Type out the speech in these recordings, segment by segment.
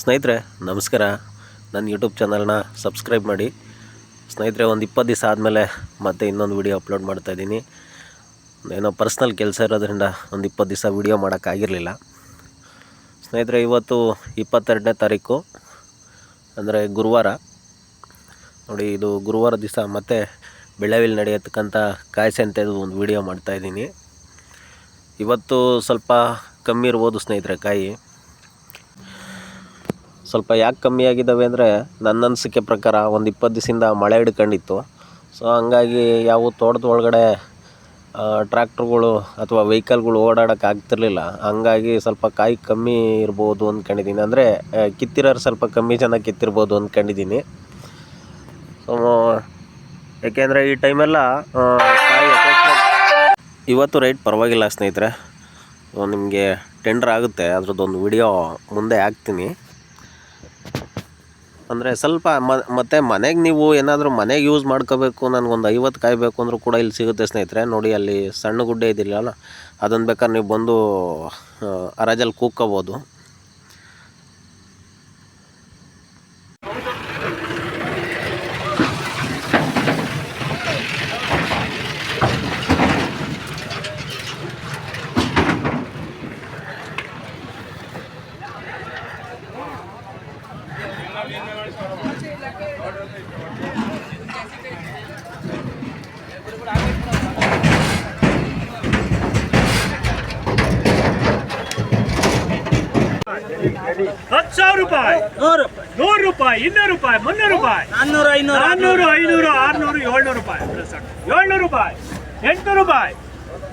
ಸ್ನೇಹಿತರೆ, ನಮಸ್ಕಾರ. ನನ್ನ ಯೂಟ್ಯೂಬ್ ಚಾನಲ್ನ ಸಬ್ಸ್ಕ್ರೈಬ್ ಮಾಡಿ. ಸ್ನೇಹಿತರೆ, ಒಂದು ಇಪ್ಪತ್ತು ದಿವಸ ಆದಮೇಲೆ ಮತ್ತೆ ಇನ್ನೊಂದು ವಿಡಿಯೋ ಅಪ್ಲೋಡ್ ಮಾಡ್ತಾಯಿದ್ದೀನಿ ಏನೋ ಪರ್ಸ್ನಲ್ ಕೆಲಸ ಇರೋದ್ರಿಂದ ಒಂದು ಇಪ್ಪತ್ತು ದಿವಸ ವಿಡಿಯೋ ಮಾಡೋಕ್ಕಾಗಿರಲಿಲ್ಲ. ಸ್ನೇಹಿತರೆ, ಇವತ್ತು ಇಪ್ಪತ್ತೆರಡನೇ ತಾರೀಕು, ಅಂದರೆ ಗುರುವಾರ. ನೋಡಿ, ಇದು ಗುರುವಾರ ದಿವಸ ಮತ್ತೆ ಬೆಳೆವಿಲ್ ನಡೆಯತಕ್ಕಂಥ ಕಾಯಿಸೆ ಅಂತ ಒಂದು ವಿಡಿಯೋ ಮಾಡ್ತಾಯಿದ್ದೀನಿ ಇವತ್ತು ಸ್ವಲ್ಪ ಕಮ್ಮಿ ಇರ್ಬೋದು ಸ್ನೇಹಿತರೆ, ಕಾಯಿ. ಸ್ವಲ್ಪ ಯಾಕೆ ಕಮ್ಮಿ ಆಗಿದ್ದಾವೆ ಅಂದರೆ ನನ್ನ ಅನಿಸಿಕೆ ಪ್ರಕಾರ ಒಂದು ಇಪ್ಪತ್ತು ದಿವಸದಿಂದ ಮಳೆ ಹಿಡ್ಕೊಂಡಿತ್ತು. ಸೊ ಹಂಗಾಗಿ ಯಾವ ತೋಟದ ಒಳಗಡೆ ಟ್ರ್ಯಾಕ್ಟ್ರುಗಳು ಅಥವಾ ವೆಹಿಕಲ್ಗಳು ಓಡಾಡೋಕೆ ಆಗ್ತಿರಲಿಲ್ಲ. ಹಂಗಾಗಿ ಸ್ವಲ್ಪ ಕಾಯಿ ಕಮ್ಮಿ ಇರ್ಬೋದು ಅಂದ್ಕೊಂಡಿದ್ದೀನಿ ಅಂದರೆ ಕಿತ್ತಿರೋರು ಸ್ವಲ್ಪ ಕಮ್ಮಿ ಜನ ಕಿತ್ತಿರ್ಬೋದು ಅಂದ್ಕೊಂಡಿದ್ದೀನಿ ಸೊ ಯಾಕೆಂದರೆ ಈ ಟೈಮೆಲ್ಲ ಕಾಯಿ ಇವತ್ತು ರೈಟ್ ಪರವಾಗಿಲ್ಲ ಸ್ನೇಹಿತರೆ. ನಿಮಗೆ ಟೆಂಡರ್ ಆಗುತ್ತೆ. ಅದ್ರದ್ದೊಂದು ವಿಡಿಯೋ ಮುಂದೆ ಹಾಕ್ತೀನಿ. ಅಂದರೆ ಸ್ವಲ್ಪ ಮತ್ತು ಮನೆಗೆ ನೀವು ಏನಾದರೂ ಮನೆಗೆ ಯೂಸ್ ಮಾಡ್ಕೋಬೇಕು, ನನಗೊಂದು ಐವತ್ತು ಕಾಯಿ ಬೇಕು ಅಂದರೂ ಕೂಡ ಇಲ್ಲಿ ಸಿಗುತ್ತೆ ಸ್ನೇಹಿತರೆ. ನೋಡಿ, ಅಲ್ಲಿ ಸಣ್ಣ ಗುಡ್ಡೆ ಇದಿಲ್ಲ ಅದನ್ನು ಬೇಕಾದ್ರೆ ನೀವು ಬಂದು ಹರಾಜಲ್ಲಿ ಕೂಕ್ಕೋಬೋದು ಹತ್ತು ಸಾವಿರ ರೂಪಾಯಿ. ನೂರು ನೂರು ರೂಪಾಯಿ ಇನ್ನೂರು ರೂಪಾಯಿ ಮುನ್ನೂರು ರೂಪಾಯಿ. ನಾನ್ನೂರು ಐನೂರು ನಾನ್ನೂರು ಐನೂರು ಆರ್ನೂರು ಏಳ್ನೂರು ರೂಪಾಯಿ. ಏಳ್ನೂರು ರೂಪಾಯಿ. ಎಂಟುನೂರು ರೂಪಾಯಿ.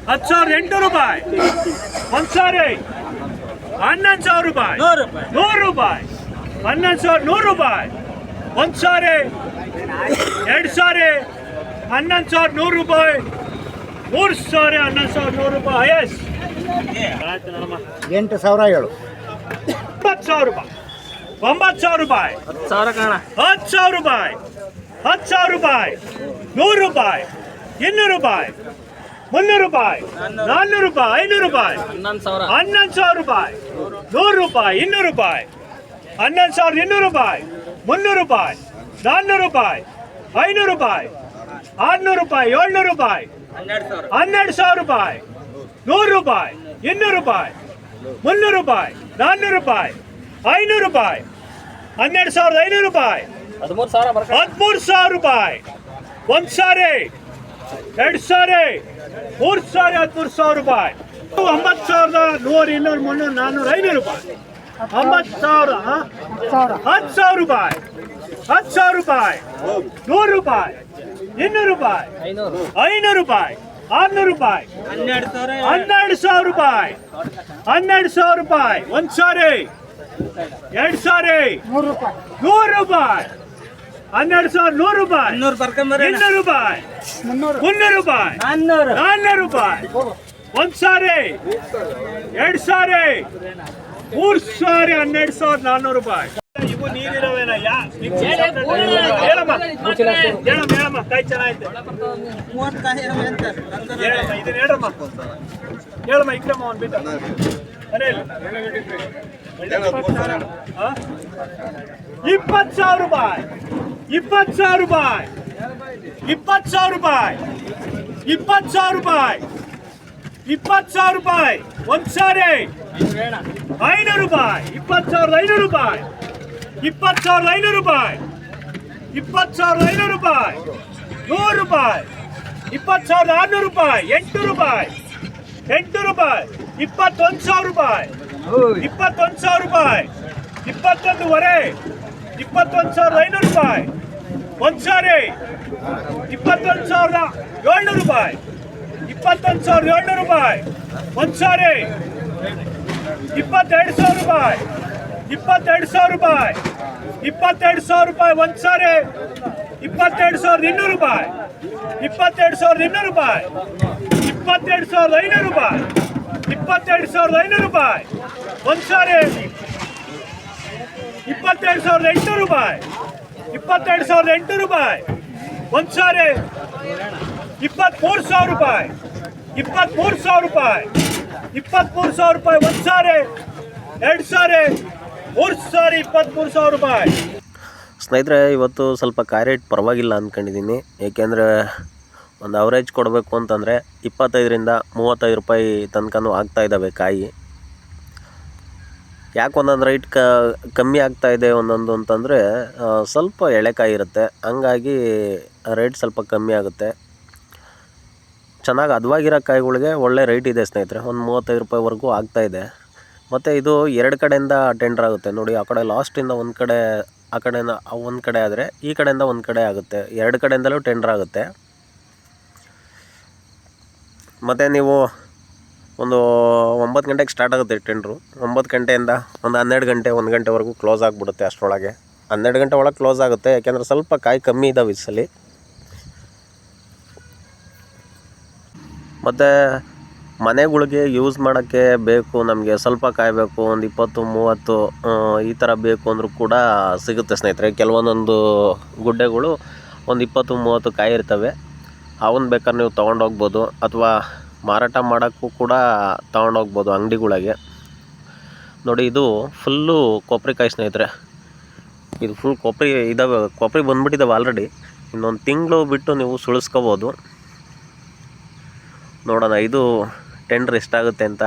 ಹತ್ತು ಸಾವಿರದ ಎಂಟುನೂರು ರೂಪಾಯಿ. ಒಂದು ಸಾವಿರ ಹನ್ನೊಂದು ಸಾವಿರ ರೂಪಾಯಿ. ನೂರು ರೂಪಾಯಿ. ನೂರು ರೂಪಾಯಿ. ಹನ್ನೊಂದು ಸಾವಿರ ನೂರು ರೂಪಾಯಿ. ಒಂದು ಸಾವಿರ ಎರಡು ಸಾವಿರ ಹನ್ನೊಂದು ಸಾವಿರ ನೂರು ರೂಪಾಯಿ. ಮೂರು ಸಾವಿರ ಹನ್ನೊಂದು ಸಾವಿರ ನೂರು ರೂಪಾಯಿ. ಎಸ್ ಎಂಟು ಸಾವಿರ ಏಳು. ಒಂಬತ್ತು ಸಾವಿರ ರೂಪಾಯಿ. ಒಂಬತ್ತು ಸಾವಿರ ರೂಪಾಯಿ. ಹತ್ತು ಸಾವಿರ ಸಾವಿರ ರೂಪಾಯಿ. ಹತ್ತು ಸಾವಿರ ರೂಪಾಯಿ. ನೂರು ರೂಪಾಯಿ. ಇನ್ನೂರು ರೂಪಾಯಿ. ಮುನ್ನೂರು ರೂಪಾಯಿ. ನಾನ್ನೂರು ರೂಪಾಯಿ. ಐನೂರು ರೂಪಾಯಿ. ಹನ್ನೊಂದು ಸಾವಿರ. ಸಾವಿರ ರೂಪಾಯಿ. ನೂರು ರೂಪಾಯಿ. ಇನ್ನೂರು ರೂಪಾಯಿ. ಹನ್ನೊಂದು ಸಾವಿರದ ಇನ್ನೂರು ರೂಪಾಯಿ. ಮುನ್ನೂರು ರೂಪಾಯಿ. ನಾನ್ನೂರು ರೂಪಾಯಿ. ಐನೂರು ರೂಪಾಯಿ. ಆರ್ನೂರು ರೂಪಾಯಿ. ಏಳ್ನೂರು ರೂಪಾಯಿ. ಸಾವಿರ. ಹನ್ನೆರಡು ಸಾವಿರ ರೂಪಾಯಿ. ನೂರು ರೂಪಾಯಿ. ಇನ್ನೂರು ರೂಪಾಯಿ. ಮುನ್ನೂರು ರೂಪಾಯಿ ನಾನ್ನೂರು ರೂಪಾಯಿ ಐನೂರು ರೂಪಾಯಿ ಹನ್ನೆರಡು ಸಾವಿರದ ಐನೂರು ರೂಪಾಯಿ. ಹದಿಮೂರು ಸಾವಿರ ಬರ್ಕ ಹದಿಮೂರು ಸಾವಿರ ರೂಪಾಯಿ. ಒಂದು ಸಾರಿ ಎರಡು ಸಾರಿ ಮೂರು ಸಾರಿ ಹದಿಮೂರು ಸಾವಿರ ರೂಪಾಯಿ. ಒಂಬತ್ತು ಸಾವಿರದ ನೂರು ಇನ್ನೂರು ಮುನ್ನೂರು ನಾನ್ನೂರು ಐನೂರು ರೂಪಾಯಿ. ಒಂಬತ್ತು ಸಾವಿರ? ಹತ್ತು ಸಾವಿರ ರೂಪಾಯಿ. ಹತ್ತು ಸಾವಿರ ರೂಪಾಯಿ. ನೂರು ರೂಪಾಯಿ. ಇನ್ನೂರು ರೂಪಾಯಿ. ಐನೂರು ರೂಪಾಯಿ. ಆರ್ನೂರು ರೂಪಾಯಿ. ಹನ್ನೆರಡು ಸಾವಿರ. ಹನ್ನೆರಡು ಸಾವಿರ ರೂಪಾಯಿ. ಹನ್ನೆರಡು ಸಾವಿರ ರೂಪಾಯಿ. ಒಂದ್ ಸಾರಿ. ಎರಡು ಸಾರಿ. ನೂರು ರೂಪಾಯಿ. ಹನ್ನೆರಡು ಸಾವಿರ ನೂರು ರೂಪಾಯಿ. ಇನ್ನೂರು ರೂಪಾಯಿ. ಮುನ್ನೂರು. ರೂಪಾಯಿ. ನಾನ್ನೂರು. ನಾನ್ನೂರು ರೂಪಾಯಿ. ಒಂದ್ ಸಾರಿ. ಎರಡು ಸಾರಿ. ಮೂರ್ ಸಾರಿ ಹನ್ನೆರಡು ಸಾವಿರದ ನಾನ್ನೂರು ರೂಪಾಯಿ. ಇವು ನೀರಿರವೇನ ಯಾ ಹೇಳಮ್ಮ. ಹೇಳಮ್ಮ ಹೇಳಮ್ಮ ಕೈ ಚೆನ್ನಾಗೈತೆ ಹೇಳಮ್ಮ ಇದನ್ನ ಹೇಳಮ್ಮ ಹೇಳಮ್ಮ ಇಕ್ರಮ್ಮ ಒಂದು ಬಿಟ್ಟು. ಇಪ್ಪತ್ತು ಸಾವಿರ ರೂಪಾಯಿ. ಇಪ್ಪತ್ತು ಸಾವಿರ ರೂಪಾಯಿ. ಇಪ್ಪತ್ತು ಸಾವಿರ ರೂಪಾಯಿ. ಇಪ್ಪತ್ತು ಸಾವಿರ ರೂಪಾಯಿ. ಇಪ್ಪತ್ತು ಸಾವಿರ ರೂಪಾಯಿ. ಒಂದು ಸಾರಿ ಐನೂರು ರೂಪಾಯಿ. ಇಪ್ಪತ್ತು ಸಾವಿರದ ಐನೂರು ರೂಪಾಯಿ. ಇಪ್ಪತ್ತು ಸಾವಿರದ ಐನೂರು ರೂಪಾಯಿ. ಇಪ್ಪತ್ತು ಸಾವಿರದ ಐನೂರು ರೂಪಾಯಿ. ನೂರು ರೂಪಾಯಿ. ಇಪ್ಪತ್ತು ಸಾವಿರದ ಆರ್ನೂರು ರೂಪಾಯಿ. ಎಂಟು ರೂಪಾಯಿ. ಎಂಟು ರೂಪಾಯಿ. ಇಪ್ಪತ್ತೊಂದು ಸಾವಿರ ರೂಪಾಯಿ. ಇಪ್ಪತ್ತೊಂದು ಸಾವಿರ ರೂಪಾಯಿ. ಇಪ್ಪತ್ತೊಂದುವರೆ ಇಪ್ಪತ್ತೊಂದು ಸಾವಿರದ ಐನೂರು ರೂಪಾಯಿ. ಒಂದು ಸಾರಿ. ಇಪ್ಪತ್ತೊಂದು ಸಾವಿರದ ಏಳ್ನೂರು ರೂಪಾಯಿ. ಇಪ್ಪತ್ತೊಂದು ಸಾವಿರದ ಏಳ್ನೂರು ರೂಪಾಯಿ. ಒಂದು ಸಾರಿ. ಇಪ್ಪತ್ತೆರಡು ಸಾವಿರ ರೂಪಾಯಿ. ಇಪ್ಪತ್ತೆರಡು ಸಾವಿರ ರೂಪಾಯಿ. ಇಪ್ಪತ್ತೆರಡು ಸಾವಿರ ರೂಪಾಯಿ ಒಂದು ಸಾರಿ. ಇಪ್ಪತ್ತೆರಡು ಸಾವಿರದ ಇನ್ನೂರು ರೂಪಾಯಿ. ಇಪ್ಪತ್ತೆರಡು ಸಾವಿರದ ಇನ್ನೂರು ರೂಪಾಯಿ. ಇಪ್ಪತ್ತೆರಡು ಸಾವಿರದ ಐನೂರು ರೂಪಾಯಿ. ಇಪ್ಪತ್ತೆರಡು ಸಾವಿರದ ಐನೂರು ರೂಪಾಯಿ. ಒಂದು ಸಾರಿ. ಇಪ್ಪತ್ತೆರಡು ಸಾವಿರದ ಎಂಟುನೂರು ರೂಪಾಯಿ. ಇಪ್ಪತ್ತೆರಡು ಸಾವಿರದ ಎಂಟುನೂರು ರೂಪಾಯಿ. ಒಂದು ಸಾರಿ. ಇಪ್ಪತ್ತ್ಮೂರು ಸಾವಿರ ರೂಪಾಯಿ. ಇಪ್ಪತ್ತ್ಮೂರು ಸಾವಿರ ರೂಪಾಯಿ. ಇಪ್ಪತ್ತ್ಮೂರು ಸಾವಿರ ರೂಪಾಯಿ ಒಂದು ಸಾರಿ. ಎರಡು ಸಾರಿ. ಮೂರು ಸಾವಿರ ರೂಪಾಯಿ. ಸ್ನೇಹಿತರೆ, ಇವತ್ತು ಸ್ವಲ್ಪ ಕಾಯಿ ರೇಟ್ ಪರವಾಗಿಲ್ಲ ಅಂದ್ಕೊಂಡಿದ್ದೀನಿ ಏಕೆಂದರೆ ಒಂದು ಅವರೇಜ್ ಕೊಡಬೇಕು ಅಂತಂದರೆ ಇಪ್ಪತ್ತೈದರಿಂದ ಮೂವತ್ತೈದು ರೂಪಾಯಿ ತನಕನೂ ಆಗ್ತಾ ಇದ್ದಾವೆ ಕಾಯಿ. ಯಾಕೆ ಒಂದೊಂದು ರೈಟ್ ಕ, ಕಮ್ಮಿ ಆಗ್ತಾ ಇದೆ ಒಂದೊಂದು ಅಂತಂದರೆ ಸ್ವಲ್ಪ ಎಳೆಕಾಯಿ ಇರುತ್ತೆ. ಹಂಗಾಗಿ ರೇಟ್ ಸ್ವಲ್ಪ ಕಮ್ಮಿ ಆಗುತ್ತೆ. ಚೆನ್ನಾಗಿ ಹದವಾಗಿರೋ ಕಾಯಿಗಳಿಗೆ ಒಳ್ಳೆ ರೇಟ್ ಇದೆ ಸ್ನೇಹಿತರೆ. ಒಂದು ಮೂವತ್ತೈದು ರೂಪಾಯಿವರೆಗೂ ಆಗ್ತಾಯಿದೆ ಮತ್ತು ಇದು ಎರಡು ಕಡೆಯಿಂದ ಟೆಂಡರ್ ಆಗುತ್ತೆ. ನೋಡಿ, ಆ ಕಡೆ ಲಾಸ್ಟಿಂದ ಒಂದು ಕಡೆ, ಆ ಕಡೆಯಿಂದ ಒಂದು ಕಡೆ ಆದರೆ, ಈ ಕಡೆಯಿಂದ ಒಂದು ಕಡೆ ಆಗುತ್ತೆ. ಎರಡು ಕಡೆಯಿಂದಲೂ ಟೆಂಡರ್ ಆಗುತ್ತೆ. ಮತ್ತು ನೀವು ಒಂದು ಒಂಬತ್ತು ಗಂಟೆಗೆ ಸ್ಟಾರ್ಟ್ ಆಗುತ್ತೆ ಟೆಂಡ್ರು ಒಂಬತ್ತು ಗಂಟೆಯಿಂದ ಒಂದು ಹನ್ನೆರಡು ಗಂಟೆ, ಒಂದು ಗಂಟೆವರೆಗೂ ಕ್ಲೋಸ್ ಆಗಿಬಿಡುತ್ತೆ ಅಷ್ಟರೊಳಗೆ. ಹನ್ನೆರಡು ಗಂಟೆ ಒಳಗೆ ಕ್ಲೋಸ್ ಆಗುತ್ತೆ, ಯಾಕೆಂದರೆ ಸ್ವಲ್ಪ ಕಾಯಿ ಕಮ್ಮಿ ಇದ್ದಾವೆ ಈ ಮತ್ತು ಮನೆಗಳಿಗೆ ಯೂಸ್ ಮಾಡೋಕ್ಕೆ ಬೇಕು, ನಮಗೆ ಸ್ವಲ್ಪ ಕಾಯಬೇಕು, ಒಂದು ಇಪ್ಪತ್ತು, ಮೂವತ್ತು ಈ ಥರ ಬೇಕು ಅಂದರೂ ಕೂಡ ಸಿಗುತ್ತೆ ಸ್ನೇಹಿತರೆ. ಕೆಲವೊಂದೊಂದು ಗುಡ್ಡೆಗಳು ಒಂದು ಇಪ್ಪತ್ತು, ಮೂವತ್ತು ಕಾಯಿ ಇರ್ತವೆ. ಅವನ್ನ ಬೇಕಾದ್ರೆ ನೀವು ತೊಗೊಂಡೋಗ್ಬೋದು ಅಥವಾ ಮಾರಾಟ ಮಾಡೋಕ್ಕೂ ಕೂಡ ತೊಗೊಂಡೋಗ್ಬೋದು ಅಂಗಡಿಗಳಿಗೆ. ನೋಡಿ, ಇದು ಫುಲ್ಲು ಕೊಬ್ಬರಿಕಾಯಿ ಸ್ನೇಹಿತರೆ. ಇದು ಫುಲ್ ಕೊಬ್ಬರಿ ಇದಾವೆ ಕೊಬ್ಬರಿ ಬಂದುಬಿಟ್ಟಿದ್ದಾವೆ ಆಲ್ರೆಡಿ ಇನ್ನೊಂದು ತಿಂಗಳು ಬಿಟ್ಟು ನೀವು ಸುಳಿಸ್ಕೋಬೋದು. ನೋಡೋಣ, ಇದು ಟೆಂಡ್ರ್ ಎಷ್ಟಾಗುತ್ತೆ ಅಂತ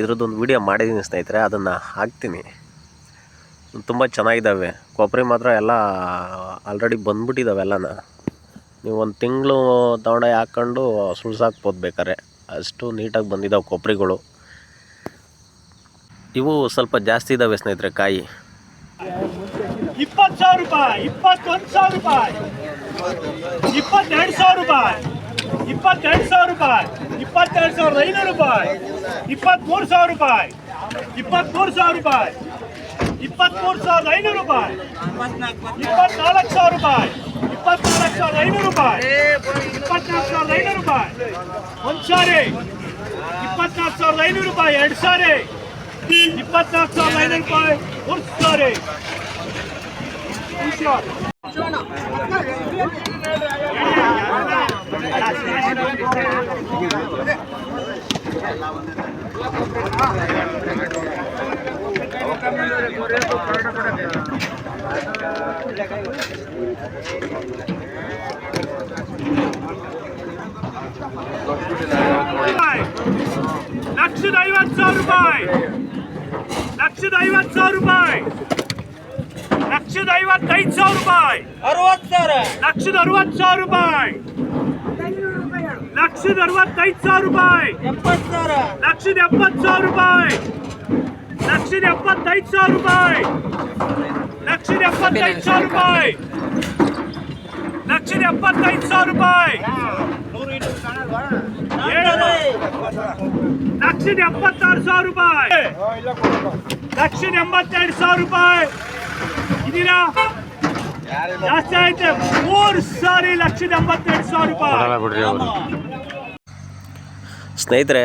ಇದ್ರದ್ದೊಂದು ವಿಡಿಯೋ ಮಾಡಿದ್ದೀನಿ ಸ್ನೇಹಿತರೆ, ಅದನ್ನು ಹಾಕ್ತೀನಿ. ತುಂಬ ಚೆನ್ನಾಗಿದ್ದಾವೆ ಕೊಬ್ಬರಿ ಮಾತ್ರ ಎಲ್ಲ ಆಲ್ರೆಡಿ ಬಂದ್ಬಿಟ್ಟಿದ್ದಾವೆ ಎಲ್ಲನ. ನೀವು ಒಂದು ತಿಂಗಳು ತಗೊಂಡೋಗಿ ಹಾಕ್ಕೊಂಡು ಸುಳ್ಸಾಕ್ಬೋದು ಬೇಕಾದ್ರೆ. ಅಷ್ಟು ನೀಟಾಗಿ ಬಂದಿದ್ದಾವೆ ಕೊಬ್ಬರಿಗಳು. ಇವು ಸ್ವಲ್ಪ ಜಾಸ್ತಿ ಇದ್ದಾವೆ ಸ್ನೇಹಿತರೆ ಕಾಯಿ. ಇಪ್ಪತ್ತು ಸಾವಿರ ರೂಪಾಯಿ, ಇಪ್ಪತ್ತೊಂದು ಸಾವಿರ ರೂಪಾಯಿ, ಇಪ್ಪತ್ತೆರಡು ಸಾವಿರ ರೂಪಾಯಿ. ಇಪ್ಪತ್ತೆರಡು ಸಾವಿರ ರೂಪಾಯಿ, ಇಪ್ಪತ್ತೆರಡು ಸಾವಿರದ ಐನೂರು ರೂಪಾಯಿ ಇಪ್ಪತ್ತ್ಮೂರು ಸಾವಿರ ರೂಪಾಯಿ ಇಪ್ಪತ್ತ್ಮೂರು ಸಾವಿರ ರೂಪಾಯಿ ಇಪ್ಪತ್ತ್ಮೂರು ಸಾವಿರದ ಐನೂರು ರೂಪಾಯಿ, ಇಪ್ಪತ್ನಾಲ್ಕು ಸಾವಿರ ರೂಪಾಯಿ, ಇಪ್ಪತ್ನಾಲ್ಕು ಸಾವಿರದ ಐನೂರು ರೂಪಾಯಿ, ಇಪ್ಪತ್ನಾಲ್ಕು ಸಾವಿರದ ಐನೂರು ರೂಪಾಯಿ. ಒಂದು ಸಾರಿ, ಇಪ್ಪತ್ನಾಲ್ಕು ಸಾವಿರದ ಐನೂರು ರೂಪಾಯಿ, ಎರಡು ಸಾರಿ, ಇಪ್ಪತ್ನಾಲ್ಕು ಸಾವಿರದ ಐನೂರು ರೂಪಾಯಿ ಒಂದು ಸಾರಿ. ಲಕ್ಷದ ಐವತ್ತು ಸಾವಿರ ರೂಪಾಯಿ ಲಕ್ಷದ ಐವತ್ತು ಸಾವಿರ ರೂಪಾಯಿ ಲಕ್ಷದ ಐವತ್ತೈದು ಸಾವಿರ ರೂಪಾಯಿ ಅರವತ್ತು ಸಾವಿರ ಲಕ್ಷದ ಅರವತ್ತು ಸಾವಿರ ರೂಪಾಯಿ ಲಕ್ಷದ ಅರವತ್ತೈದು ಸಾವಿರ ರೂಪಾಯಿ. ಸಾವಿರ ಲಕ್ಷದ ಎಪ್ಪತ್ತು ಸಾವಿರ ರೂಪಾಯಿ. ಲಕ್ಷದ ಎಪ್ಪತ್ತೈದು ಸಾವಿರ ರೂಪಾಯಿ. ಲಕ್ಷದ ಎಪ್ಪತ್ತೈದು ಸಾವಿರ ರೂಪಾಯಿ. ಲಕ್ಷದ ಎಪ್ಪತ್ತೈದು ಸಾವಿರ ರೂಪಾಯಿ. ಲಕ್ಷದ ಎಪ್ಪತ್ತಾರು ಸಾವಿರ ರೂಪಾಯಿ. ಲಕ್ಷದ ಎಂಬತ್ತೆರಡು ಸಾವಿರ ರೂಪಾಯಿ. ಇದೀರಾ ಜಾಸ್ತಿ ಆಯ್ತು. ಮೂರು ಸಾರಿ ಲಕ್ಷದ ಎಂಬತ್ತೆರಡು ಸಾವಿರ ರೂಪಾಯಿ. ಸ್ನೇಹಿತರೆ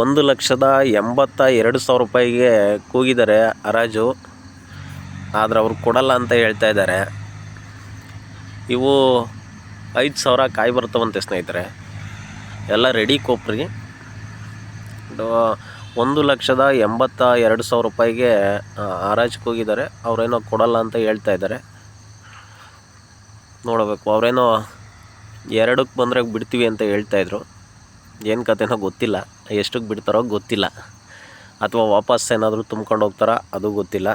ಒಂದು ಲಕ್ಷದ ಎಂಬತ್ತ ಎರಡು ಸಾವಿರ ರೂಪಾಯಿಗೆ ಕೂಗಿದ್ದಾರೆ ಹರಾಜು. ಆದರೆ ಅವ್ರು ಕೊಡಲ್ಲ ಅಂತ ಹೇಳ್ತಾ ಇದ್ದಾರೆ. ಇವು ಐದು ಸಾವಿರ ಕಾಯಿ ಬರ್ತವಂತೆ ಸ್ನೇಹಿತರೆ. ಎಲ್ಲ ರೆಡಿ ಕೊಪ್ರಿ. ಇದು ಒಂದು ಲಕ್ಷದ ಎಂಬತ್ತ ಎರಡು ಸಾವಿರ ರೂಪಾಯಿಗೆ ಹರಾಜು ಕೂಗಿದ್ದಾರೆ. ಅವರೇನೋ ಕೊಡಲ್ಲ ಅಂತ ಹೇಳ್ತಾ ಇದ್ದಾರೆ. ನೋಡಬೇಕು. ಅವರೇನೋ ಎರಡಕ್ಕೆ ಬಂದರೆ ಬಿಡ್ತೀವಿ ಅಂತ ಹೇಳ್ತಾಯಿದ್ರು ಏನು ಕತೆನೋ ಗೊತ್ತಿಲ್ಲ. ಎಷ್ಟಕ್ಕೆ ಬಿಡ್ತಾರೋ ಗೊತ್ತಿಲ್ಲ. ಅಥವಾ ವಾಪಸ್ ಏನಾದರೂ ತುಂಬ್ಕೊಂಡು ಹೋಗ್ತಾರಾ ಅದು ಗೊತ್ತಿಲ್ಲ.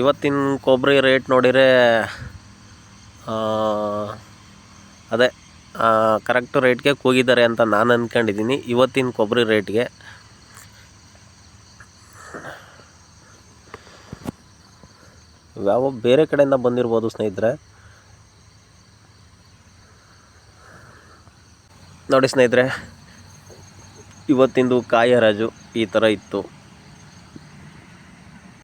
ಇವತ್ತಿನ ಕೊಬ್ಬರಿ ರೇಟ್ ನೋಡಿದರೆ ಅದೇ ಕರೆಕ್ಟ್ ರೇಟ್ಗೆ ಕೂಗಿದ್ದಾರೆ ಅಂತ ನಾನು ಅಂದ್ಕೊಂಡಿದ್ದೀನಿ ಇವತ್ತಿನ ಕೊಬ್ಬರಿ ರೇಟ್ಗೆ ಯಾವ ಬೇರೆ ಕಡೆಯಿಂದ ಬಂದಿರ್ಬೋದು ಸ್ನೇಹಿತರೆ. ನೋಡಿ ಸ್ನೇಹಿತರೆ ಇವತ್ತಿಂದು ಕಾಯಿ ಹರಾಜು ಈ ಥರ ಇತ್ತು.